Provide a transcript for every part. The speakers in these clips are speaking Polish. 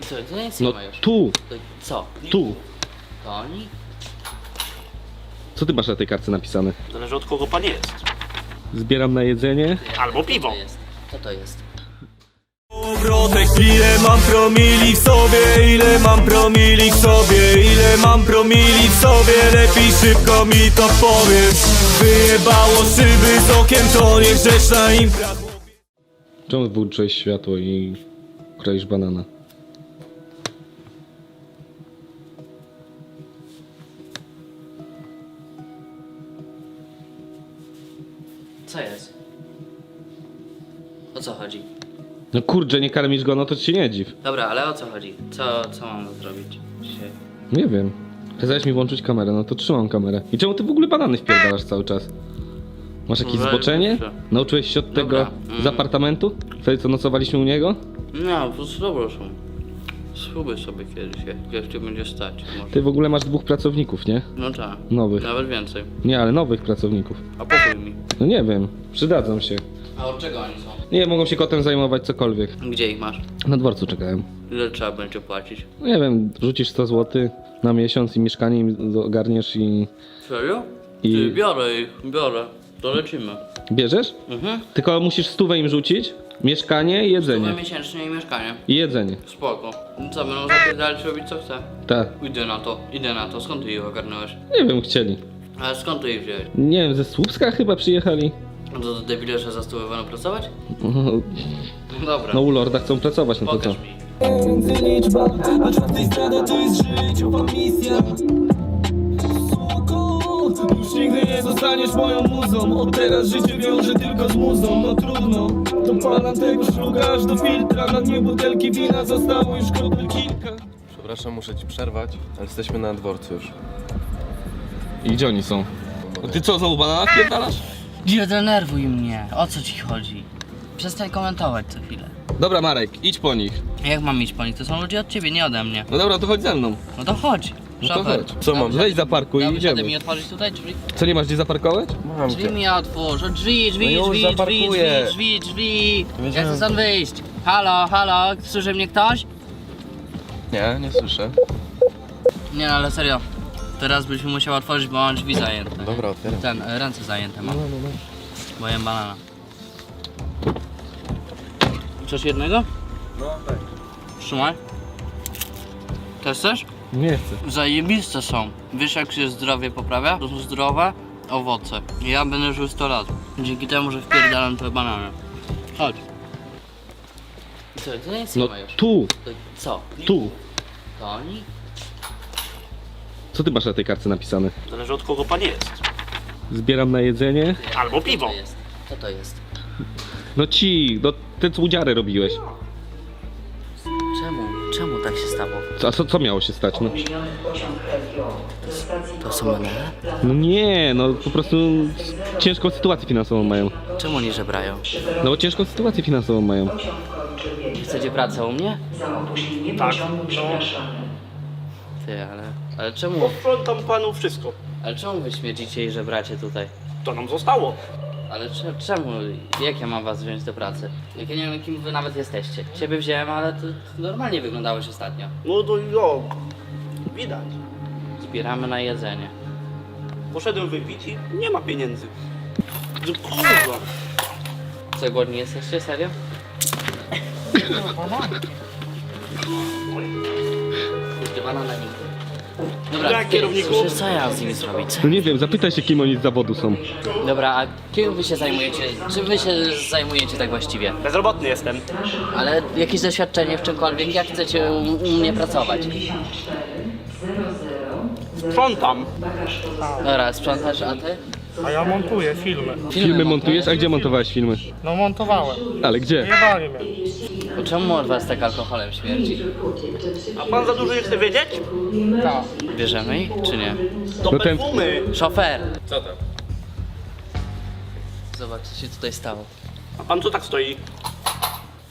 Co, to nic No nie ma już. tu, To co? tu. To oni? Co ty masz na tej kartce napisane? Zależy od kogo pan jest. Zbieram na jedzenie. Albo Co piwo. to jest? Co to jest? Obrotek, ile mam promili w sobie, ile mam promili w sobie, ile mam promili w sobie, lepiej szybko mi to powiedz Wyjebało szyby z okiem, to niegrzeczna impra Czemu włączyłeś światło i kroisz banana? Co chodzi? No kurczę, nie karmisz go, no to ci się nie dziw. Dobra, ale o co chodzi? Co, co mam zrobić dzisiaj? Nie wiem. Kazałeś mi włączyć kamerę, no to trzymam kamerę. I czemu ty w ogóle banany wpierdalasz cały czas? Masz jakieś Weź, zboczenie? proszę. Nauczyłeś się od tego Dobra, z mm. apartamentu? Wtedy co nocowaliśmy u niego? No, po prostu dobre są. Spróbuj sobie kiedyś, jak, jak ci będzie stać. Może. Ty w ogóle masz dwóch pracowników, nie? No tak. Nowych. Nawet więcej. Nie, ale nowych pracowników. A pokój mi. No nie wiem, przydadzą się. A od czego oni są? Nie, mogą się kotem zajmować cokolwiek. Gdzie ich masz? Na dworcu czekałem. Ile trzeba będzie płacić? No nie wiem, rzucisz 100 zł na miesiąc i mieszkanie im ogarniesz i... Serio? I- Ty, biorę ich, biorę. To lecimy. Bierzesz? Mhm. Tylko musisz stówę im rzucić, mieszkanie i jedzenie. Stówę miesięcznie i mieszkanie. I jedzenie. Spoko. No Co, będą zapierdalać robić co chce? Tak. Idę na to, idę na to. Skąd ty ich ogarnąłeś? Nie wiem, chcieli. Ale skąd ty ich wziąłeś? Nie wiem, ze Słupska chyba przyjechali. No to debile, że za stówę pracować? Dobra. no u Lorda chcą pracować, no to co? Pokaż mi. Między liczba, a czwartej zdrada to jest życiowa misja Suko, już nigdy nie zostaniesz moją muzą Od teraz życie wiąże tylko z muzą, no trudno Dopalam tego szluga aż do filtra Na dnie butelki wina zostało już kropel kilka Przepraszam, muszę ci przerwać, ale jesteśmy na dworcu już. I gdzie oni są? Ty co, znowu banana pierdalasz? Nie denerwuj mnie. O co ci chodzi? Przestań komentować co chwilę. Dobra Marek, idź po nich. Jak mam iść po nich? To są ludzie od ciebie, nie ode mnie. No dobra, to chodź ze mną. No to chodź. No to Szofer. chodź. Co mam? Dobrze. Weź zaparkuj i idziemy. Wtedy mi otworzyć tutaj drzwi? Co, nie masz gdzie zaparkować? Mam Drzwi cię. mi otwórz, o drzwi, drzwi, No już drzwi, drzwi, drzwi, zaparkuję. drzwi, drzwi. Ja Wiedziałem. chcę stąd wyjść. Halo, halo, słyszy mnie ktoś? Nie, nie słyszę. Nie no, ale serio. Teraz byś musiał otworzyć, bo mam drzwi zajęte. Dobra, otwieram. Ten, e, ręce zajęte mam. Bo jem banana. Chcesz jednego? No tak. Trzymaj. Też chcesz? Nie chcę. Zajebiste są. Wiesz jak się zdrowie poprawia? To są zdrowe owoce. Ja będę żył 100 lat. Dzięki temu, że wpierdalam te banany. Chodź. Co, to nic No tu, To co? tu. To? Co ty masz na tej kartce napisane? Zależy od kogo pan jest. Zbieram na jedzenie. Albo Co piwo. to jest? Co to jest? No ci, no te cłudziary robiłeś. Czemu? Czemu tak się stało? Co, a co, co miało się stać? No, To są banany? no nie, no po prostu ciężką sytuację finansową mają. Czemu nie żebrają? No bo ciężką sytuację finansową mają. Chcecie pracę u mnie? Tak. Ty, ale... Ale czemu... Posprzątam panu wszystko. Ale czemu wy śmierdzicie i żebracie tutaj? To nam zostało. Ale cze- czemu? Jak ja mam was wziąć do pracy? Jak ja nie wiem, kim wy nawet jesteście. Ciebie wziąłem, ale to normalnie wyglądałeś ostatnio. No to jo. Widać. Zbieramy na jedzenie. Poszedłem wypić i nie ma pieniędzy. No Kurwa. Co, głodni jesteście? Serio? Kurde, banana nigdy. Dobra, Tak, kierowniku. słyszysz, co ja z nimi zrobić? No nie wiem, zapytaj się kim oni z zawodu są. Dobra, a kim wy się zajmujecie? Czym wy się zajmujecie tak właściwie? Bezrobotny jestem. Ale jakieś doświadczenie w czymkolwiek, jak chcecie u, u mnie pracować? Sprzątam. Dobra, sprzątasz, a ty? A ja montuję filmy. Filmy montujesz? A gdzie montowałeś filmy? No montowałem. Ale gdzie? Jebali mnie. To Czemu od was tak alkoholem śmierdzi? A pan za dużo nie chce wiedzieć? Tak. Bierzemy ich, czy nie? To No ten- perfumy. Szofer! Co tam? Zobacz, co się tutaj stało. A pan co tak stoi?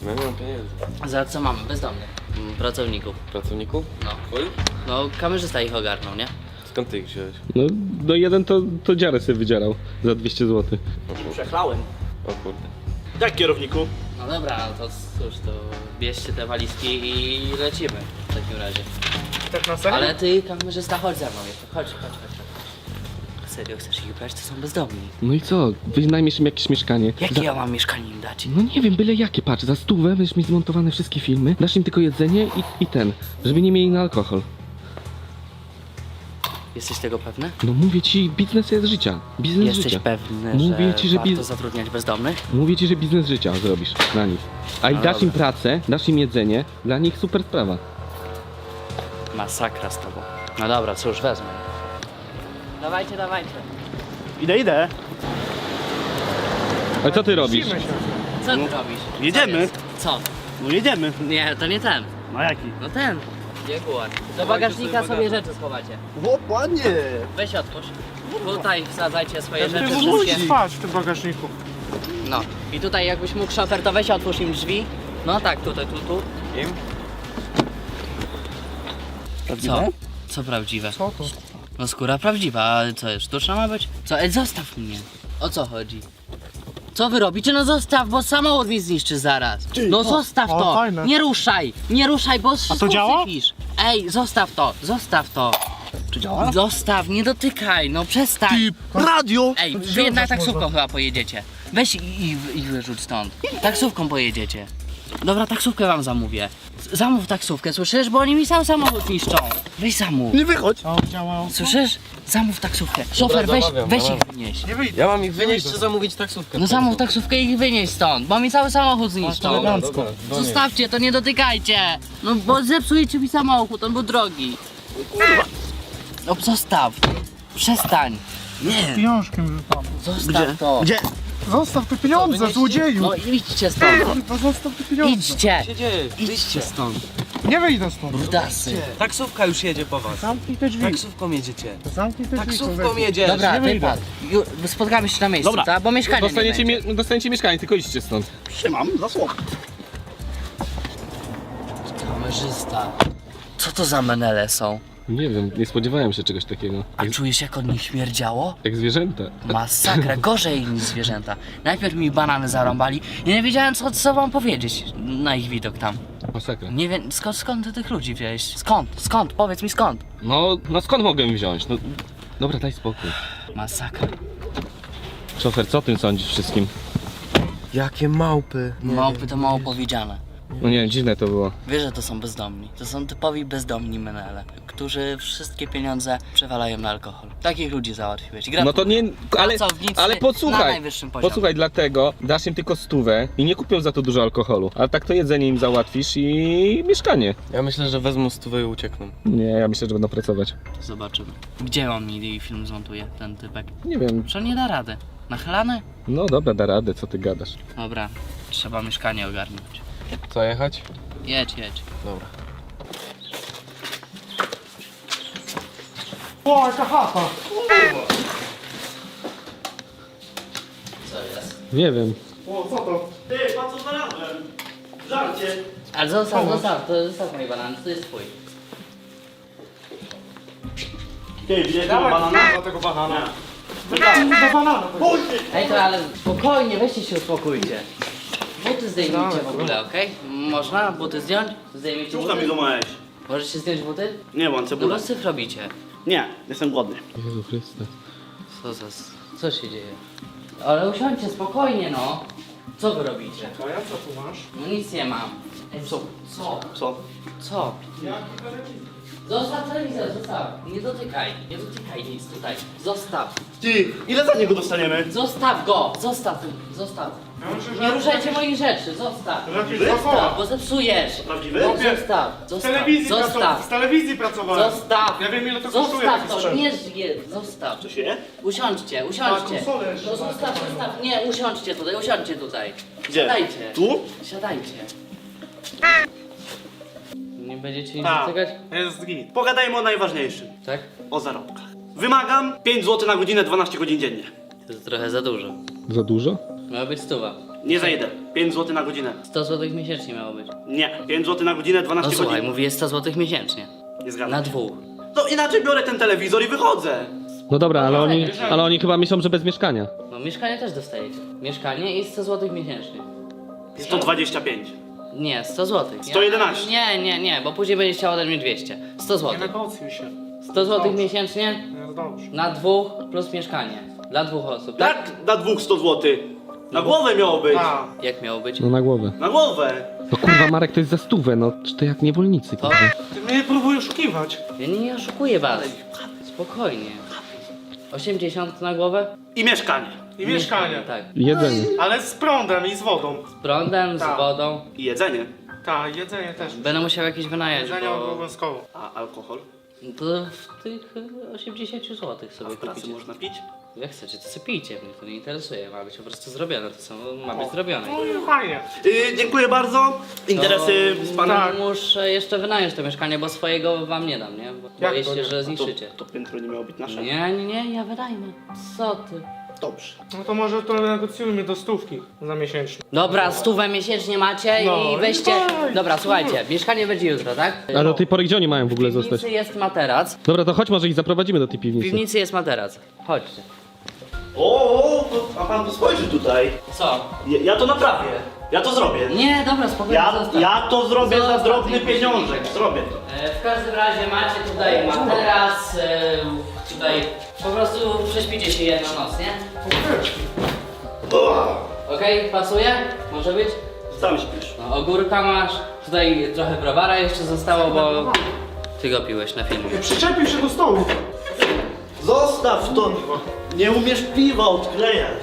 No nie mam pieniędzy. Za co mamy? Bezdomnych. Mm, Pracowników. Pracowników? No. Twoich? No, kamerzysta ich ogarnął, nie? Skąd ty ich wziąłeś? No, no jeden to, to dziarę sobie wydzierał za 200 zł. Przechlałem. O kurde. Tak kierowniku. No, dobra, no to cóż, to bierzcie te walizki i lecimy w takim razie. Tak na serio? Ale ty, kamerzysta, chodź za mną jeszcze. Chodź, chodź, chodź. chodź. Serio, chcesz ich brać? To są bezdomni. No i co? Wynajmiesz im jakieś mieszkanie. Jakie Za- ja mam mieszkanie im dać? No nie wiem, byle jakie, patrz, za stówę będziesz mieć zmontowane wszystkie filmy, dasz im tylko jedzenie i, i ten, żeby nie mieli na alkohol. Jesteś tego pewny? No mówię ci, biznes jest życia. Biznes Jesteś życia. pewny, Mówię że ci, że warto biz- zatrudniać bezdomnych? Mówię ci, że biznes życia zrobisz na nich. A i No dasz im dobra. pracę, dasz im jedzenie, dla nich super sprawa. Masakra z tobą. No dobra, cóż, wezmę. Dawajcie, dawajcie. Idę, idę. Ale co ty robisz? Co ty robisz? jedziemy. Co? jest? Co? No jedziemy. Nie, to nie ten. No jaki? No ten. Jaguar. Do bagażnika sobie rzeczy schowacie. O, ładnie. Weź otwórz. Tutaj wsadzajcie swoje Ty rzeczy musisz wszystkie. spać w tym bagażniku. No. I tutaj jakbyś mógł szofer, to weź otwórz im drzwi. No tak, tutaj, tu, tu. Im? Co? Co prawdziwe? Co to? No skóra prawdziwa, ale co jest? Sztuczna ma być? Co? Ej, zostaw mnie. O co chodzi? Co wy robicie? No zostaw, bo samochód mi zniszczy zaraz. No zostaw o, to! fajne. Nie ruszaj! Nie ruszaj, bo wszystko działa? usypisz. Ej, zostaw to! Zostaw to! Czy działa? Zostaw, nie dotykaj, no przestań! Radio! Ej, wy jednak taksówką chyba pojedziecie. Weź i, i, i wyrzuć stąd. Taksówką pojedziecie. Dobra, taksówkę wam zamówię. Z- Zamów taksówkę, słyszysz? Bo oni mi sam samochód niszczą. Weź zamów. Nie wychodź. A działa? Słyszysz? Zamów taksówkę. Szofer, weź, zamawiam, weź ich wynieś. Nie wyjdę. Ja mam ich wynieść Nie czy zamówić taksówkę? No zamów taksówkę i ich wynieś stąd, bo mi cały samochód zniszczą. Dobra, do niej. Zostawcie to, nie dotykajcie. No bo zepsujecie mi samochód, on był drogi. No zostaw. Przestań. Nie. Pieniążkiem. Zostaw to. Gdzie? Zostaw te pieniądze, złodzieju! No idźcie stąd. No zostaw te pieniądze. Idźcie. Co się dzieje? Idźcie stąd. Nie wyjdę stąd. Brudasy. Taksówka już jedzie po was. Zamknij te drzwi. Taksówką jedziecie. Zamknij te drzwi. Taksówką człowieku. jedziesz. Dobra, nie wyjdę. wypad. Ju- Spotkamy się na miejscu, Dobra. tak? Bo mieszkania Dostaniecie, nie będzie. mie- dostaniecie mieszkanie, tylko idźcie stąd. Trzymam za słowo. Kamerzysta. Co to za menele są? Nie wiem, nie spodziewałem się czegoś takiego. A Jak, czujesz jak od nich śmierdziało? jak zwierzęta. Masakra, gorzej niż zwierzęta. Najpierw mi banany zarąbali i nie wiedziałem co, co wam powiedzieć na ich widok tam. Masakra. Nie wiem, skąd, skąd ty tych ludzi wziąłeś? Skąd? Skąd? Powiedz mi skąd. No, no skąd mogę im wziąć? No, dobra, daj spokój. Masakra. Szofer, co o tym sądzisz wszystkim? Jakie małpy. Małpy to mało powiedziane. No nie wiem, dziwne to było. Wiesz, że to są bezdomni. To są typowi bezdomni menele, którzy wszystkie pieniądze przewalają na alkohol. Takich ludzi załatwiłeś. No to nie, ale, Pracownicy ale na posłuchaj, najwyższym poziomie. posłuchaj, dlatego dasz im tylko stówę i nie kupią za to dużo alkoholu, ale tak to jedzenie im załatwisz i mieszkanie. Ja myślę, że wezmą stówę i uciekną. Nie, ja myślę, że będą pracować. Zobaczymy. Gdzie on mi film zmontuje, ten typek? Nie wiem, Że nie da rady. Nachylany? no dobra, da radę, co ty gadasz. Dobra, trzeba mieszkanie ogarnąć. Co jechać? Jedź, jedź. Dobra. O, jaka chata! Co jest? Nie wiem. O, co to? Ty, patrz co znalazłem. Żarcie. Ale zostaw, zostaw, to zostaw moje banany, to jest twój. Ty, widziałeś tego Dawaj banana? kurwa, tego banana. Do banana. Ej, to ale spokojnie, weźcie się uspokójcie. Buty zdejmijcie w ogóle, okej? Można buty zdjąć? Zdejmijcie Czemu tam mi buty? złamałeś? Możecie zdjąć buty? Nie, mam No cebulę. bo syf robicie. Nie, jestem głodny. Jezu Chryste. Co za... Co się dzieje? Ale usiądźcie spokojnie, no. Co wy robicie? A ja co tu masz? No nic nie mam. Co? Co? Co? Co? Zostaw telewizor, zostaw. Nie dotykaj, nie dotykaj nic tutaj. Zostaw. Ty, ile za niego dostaniemy? Zostaw go! Zostaw, zostaw. Nie ruszajcie moich rzeczy, zostaw. Zostaw, bo zepsujesz. Prawdziwy? No, zostaw, Z zostaw, telewizji, pracowałem. z zostaw. telewizji pracowałem. Zostaw! Ja wiem ile to kosztuje Zostaw taki to, sprzęt. nie żyje, zostaw. Co się? Usiądźcie, usiądźcie. A, konsolę jeszcze No zostaw, zostaw. Nie, usiądźcie tutaj, usiądźcie tutaj. Gdzie? Siadajcie. Tu? Siadajcie. Nie będziecie nic dotykać? Jest git. Pogadajmy o najważniejszym. Tak? O zarobkach. Wymagam 5 zł na godzinę, 12 godzin dziennie. To jest trochę za dużo. Za dużo? Miała być stuwa. Nie zejdę. 5 zł na godzinę. 100 zł miesięcznie miało być. Nie, 5 zł na godzinę, 12 No słuchaj, godzin. mówię 100 zł miesięcznie. Nie zgadzam Na się. dwóch. No inaczej biorę ten telewizor i wychodzę. No dobra, ale oni, ale oni chyba myślą, że bez mieszkania. No mieszkanie też dostajecie. Mieszkanie i 100 zł miesięcznie. 125. Nie, 100 zł. 111. Nie, nie, nie, bo później będzie chciał ode mnie 200. 100 Nie zł. negocjuj się. 100 zł miesięcznie No dobrze. na dwóch plus mieszkanie. Dla dwóch osób, tak? Tak, na dwóch 100 zł. Na głowę miało być. A, Jak miało być? No na głowę. Na głowę. No kurwa Marek to jest za stówę, no czy to jak niewolnicy kurwa. ty mnie próbuj oszukiwać. Ja nie oszukuję was. Spokojnie. 80 na głowę? I mieszkanie. I mieszkanie. Tak. Jedzenie. Ale z prądem i z wodą. Z prądem, z Tak. wodą. I jedzenie. Tak, jedzenie też. Będę musiał jakieś wynająć, Jedzenie bo obowiązkowo. A alkohol? to w tych y, 80 zł A sobie w pracy kupicie. można pić? Jak chcecie, to sobie pijcie, mnie to nie interesuje. Ma być po prostu zrobione, to samo ma być zrobione. No fajnie. Yy, dziękuję bardzo. Interesy z panem. Tak. Muszę jeszcze wynająć to mieszkanie, bo swojego wam nie dam, nie? Bo Jak boję to się, nie? że To, zniszczycie. to piętro nie miało być nasze? Nie, nie, nie, ja wydajmy. Co ty? Dobrze. No to może to negocjujmy do stówki za miesięcznie. Dobra, stówę miesięcznie macie No i i weźcie... Dobra, słuchajcie, mieszkanie będzie jutro, tak? A do tej pory gdzie oni mają w ogóle W zostać? piwnicy jest materac. Dobra, to chodź może ich zaprowadzimy do tej W piwnicy. piwnicy jest materac. Chodźcie. O, o, to- a pan tu spojrzy tutaj. Co? Ja, ja to naprawię. Ja to zrobię. Nie, dobra, spokojnie, Ja, zostaw. ja to zrobię za Zostaw drobny pieniążek. Zrobię to. E, W każdym razie macie tutaj materac, e, tutaj po prostu prześpicie się jedną noc, nie? Okej, pasuje? Może być? Sam śpisz. No, ogórka masz, tutaj trochę browara jeszcze zostało, bo ty go piłeś na filmie. Przyczepił się do stołu. Zostaw to. Nie umiesz piwa odklejać.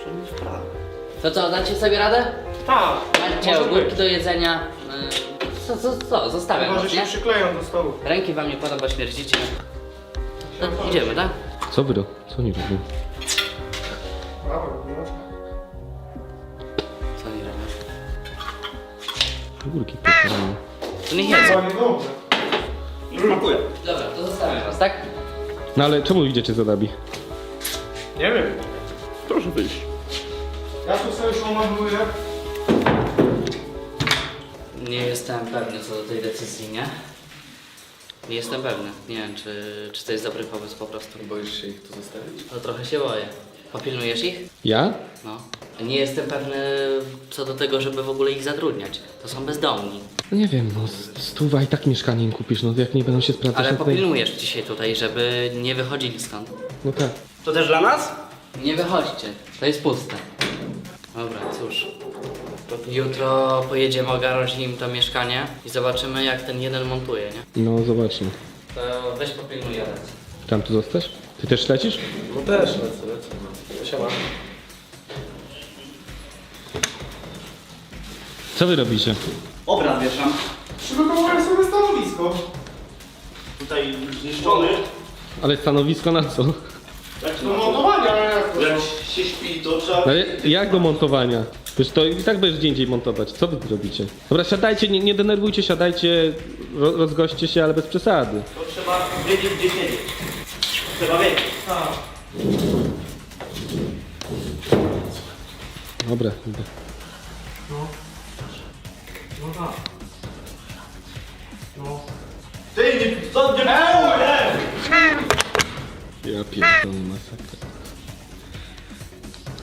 Przemów prawo. To co, dacie sobie radę? Tak. Macie ogórki do jedzenia. Co, co, co? Zostawiam Chyba, że was, się nie? przykleją do stołu. Ręki wam nie podam, bo śmierdzicie. No, idziemy, tak? Co wy ro? Co oni robią? Brawo. Co nie robisz? Ogórki pochwalane. To niech jedzą. Chyba niedobrze. Nie smakuje. Dobra, to zostawiam was, tak? No ale czemu idziecie za nami? Nie wiem. Proszę wyjść. Ja tu sobie pomagluję. Nie jestem pewny co do tej decyzji, nie? Nie jestem pewny. Nie wiem, czy, czy to jest dobry pomysł po prostu. Boisz się ich tu zostawić? To trochę się boję. Popilnujesz ich? Ja? No. Nie jestem pewny co do tego, żeby w ogóle ich zatrudniać. To są bezdomni. No nie wiem, no s- stuwa i tak mieszkanie im kupisz, no jak nie będą się sprawdzać, Ale no tutaj... popilnujesz dzisiaj tutaj, żeby nie wychodzili stąd. No tak. To też dla nas? Nie wychodźcie, to jest puste. Dobra, cóż. Jutro pojedziemy ogarnąć im to mieszkanie i zobaczymy jak ten jeden montuje, nie? No zobaczmy. To weź popilnuj. Tam tu zostać? Ty też lecisz? No też lecę, lecę. No. Siema. Co wy robicie? Obraz wieszam. Przygotowuję sobie stanowisko. Tutaj zniszczony. Ale stanowisko na co? Jak, Do montowania, ale jak to? jak się śpi, to trzeba... No, ale jak do montowania? Wiesz, to i tak będziesz gdzie indziej montować. Co wy robicie? Dobra, siadajcie, nie, nie denerwujcie, siadajcie, ro, rozgoście się, ale bez przesady. To trzeba wiedzieć, gdzie siedzieć. Trzeba wiedzieć. Tak. Dobra, idę. Ty, nie, co, nie, nie, Ja pierdolę masakra.